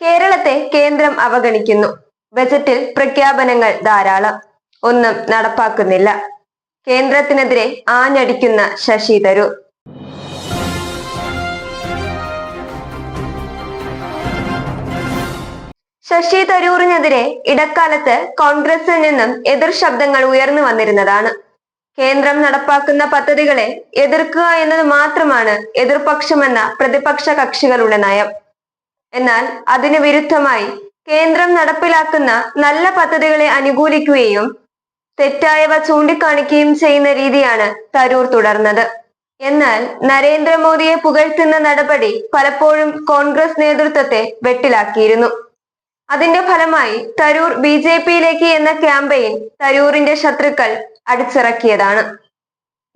കേരളത്തെ കേന്ദ്രം അവഗണിക്കുന്നു. ബജറ്റിൽ പ്രഖ്യാപനങ്ങൾ ധാരാളം. ഒന്നും നടപ്പാക്കുന്നില്ല. കേന്ദ്രത്തിനെതിരെ ആഞ്ഞടിക്കുന്ന ശശി തരൂർ. ശശി തരൂറിനെതിരെ ഇടക്കാലത്ത് കോൺഗ്രസിൽ നിന്നും എതിർ ശബ്ദങ്ങൾ ഉയർന്നു വന്നിരുന്നതാണ്. കേന്ദ്രം നടപ്പാക്കുന്ന പദ്ധതികളെ എതിർക്കുക എന്നത് മാത്രമാണ് എതിർപക്ഷമെന്ന പ്രതിപക്ഷ കക്ഷികളുടെ നയം. എന്നാൽ അതിന് വിരുദ്ധമായി കേന്ദ്രം നടപ്പിലാക്കുന്ന നല്ല പദ്ധതികളെ അനുകൂലിക്കുകയും തെറ്റായവ ചൂണ്ടിക്കാണിക്കുകയും ചെയ്യുന്ന രീതിയാണ് തരൂർ തുടർന്നത്. എന്നാൽ നരേന്ദ്രമോദിയെ പുകഴ്ത്തുന്ന നടപടി പലപ്പോഴും കോൺഗ്രസ് നേതൃത്വത്തെ വെട്ടിലാക്കിയിരുന്നു. അതിന്റെ ഫലമായി തരൂർ ബി ജെ പിയിലേക്ക് എന്ന ക്യാമ്പയിൻ തരൂറിന്റെ ശത്രുക്കൾ അടിച്ചിറക്കിയതാണ്.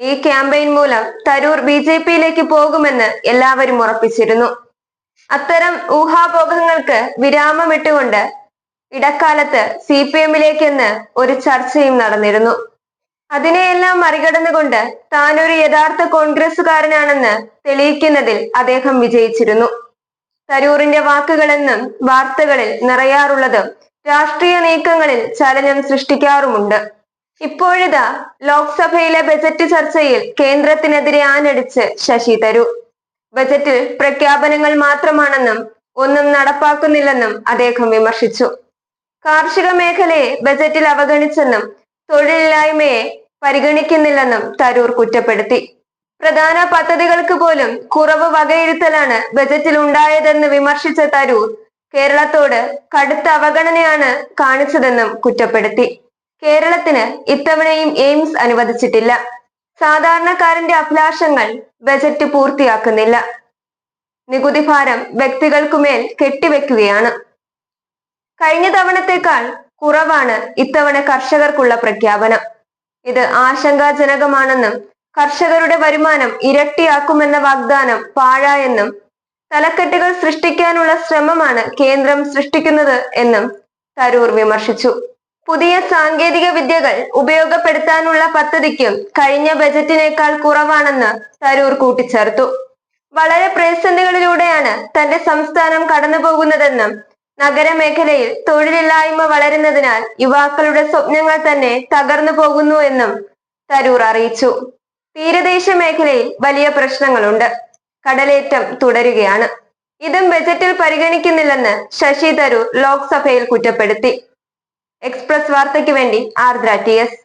ഈ ക്യാമ്പയിൻ മൂലം തരൂർ ബി ജെ പിയിലേക്ക് പോകുമെന്ന് എല്ലാവരും ഉറപ്പിച്ചിരുന്നു. അത്തരം ഊഹാപോഹങ്ങൾക്ക് വിരാമമിട്ടുകൊണ്ട് ഇടക്കാലത്ത് സി പി എമ്മിലേക്കെന്ന് ഒരു ചർച്ചയും നടന്നിരുന്നു. അതിനെയെല്ലാം മറികടന്നുകൊണ്ട് താൻ ഒരു യഥാർത്ഥ കോൺഗ്രസുകാരനാണെന്ന് തെളിയിക്കുന്നതിൽ അദ്ദേഹം വിജയിച്ചിരുന്നു. തരൂറിന്റെ വാക്കുകളെന്നും വാർത്തകളിൽ നിറയാറുള്ളതും രാഷ്ട്രീയ നീക്കങ്ങളിൽ ചലനം സൃഷ്ടിക്കാറുമുണ്ട്. ഇപ്പോഴിതാ ലോക്സഭയിലെ ബജറ്റ് ചർച്ചയിൽ കേന്ദ്രത്തിനെതിരെ ആഞ്ഞടിച്ച് ശശി തരൂർ. ബജറ്റിൽ പ്രഖ്യാപനങ്ങൾ മാത്രമാണെന്നും ഒന്നും നടപ്പാക്കുന്നില്ലെന്നും അദ്ദേഹം വിമർശിച്ചു. കാർഷിക മേഖലയെ ബജറ്റിൽ അവഗണിച്ചെന്നും തൊഴിലില്ലായ്മയെ പരിഗണിക്കുന്നില്ലെന്നും തരൂർ കുറ്റപ്പെടുത്തി. പ്രധാന പദ്ധതികൾക്ക് പോലും കുറവ് വകയിരുത്തലാണ് ബജറ്റിൽ ഉണ്ടായതെന്ന് വിമർശിച്ച തരൂർ കേരളത്തോട് കടുത്ത അവഗണനയാണ് കാണിച്ചതെന്നും കുറ്റപ്പെടുത്തി. കേരളത്തിന് ഇത്തവണയും എയിംസ് അനുവദിച്ചിട്ടില്ല. സാധാരണക്കാരന്റെ അഭിലാഷങ്ങൾ ബജറ്റ് പൂർത്തിയാക്കുന്നില്ല. നികുതി ഭാരം വ്യക്തികൾക്കുമേൽ കെട്ടിവെക്കുകയാണ്. കഴിഞ്ഞ തവണത്തേക്കാൾ കുറവാണ് ഇത്തവണ കർഷകർക്കുള്ള പ്രഖ്യാപനം. ഇത് ആശങ്കാജനകമാണെന്നും കർഷകരുടെ വരുമാനം ഇരട്ടിയാക്കുമെന്ന വാഗ്ദാനം പാഴായെന്നും തലക്കെട്ടുകൾ സൃഷ്ടിക്കാനുള്ള ശ്രമമാണ് കേന്ദ്രം സൃഷ്ടിക്കുന്നത് എന്നും തരൂർ വിമർശിച്ചു. പുതിയ സാങ്കേതിക വിദ്യകൾ ഉപയോഗപ്പെടുത്താനുള്ള പദ്ധതിക്കും കഴിഞ്ഞ ബജറ്റിനേക്കാൾ കുറവാണെന്ന് തരൂർ കൂട്ടിച്ചേർത്തു. വളരെ പ്രതിസന്ധികളിലൂടെയാണ് തന്റെ സംസ്ഥാനം കടന്നുപോകുന്നതെന്നും നഗരമേഖലയിൽ തൊഴിലില്ലായ്മ വളരുന്നതിനാൽ യുവാക്കളുടെ സ്വപ്നങ്ങൾ തന്നെ തകർന്നു പോകുന്നു എന്നും തരൂർ അറിയിച്ചു. തീരദേശ മേഖലയിൽ വലിയ പ്രശ്നങ്ങളുണ്ട്. കടലേറ്റം തുടരുകയാണ്. ഇതും ബജറ്റിൽ പരിഗണിക്കുന്നില്ലെന്ന് ശശി തരൂർ ലോക്സഭയിൽ കുറ്റപ്പെടുത്തി. എക്സ്പ്രസ് വാർത്തയ്ക്ക് വേണ്ടി ആർദ്ര ടി എസ്.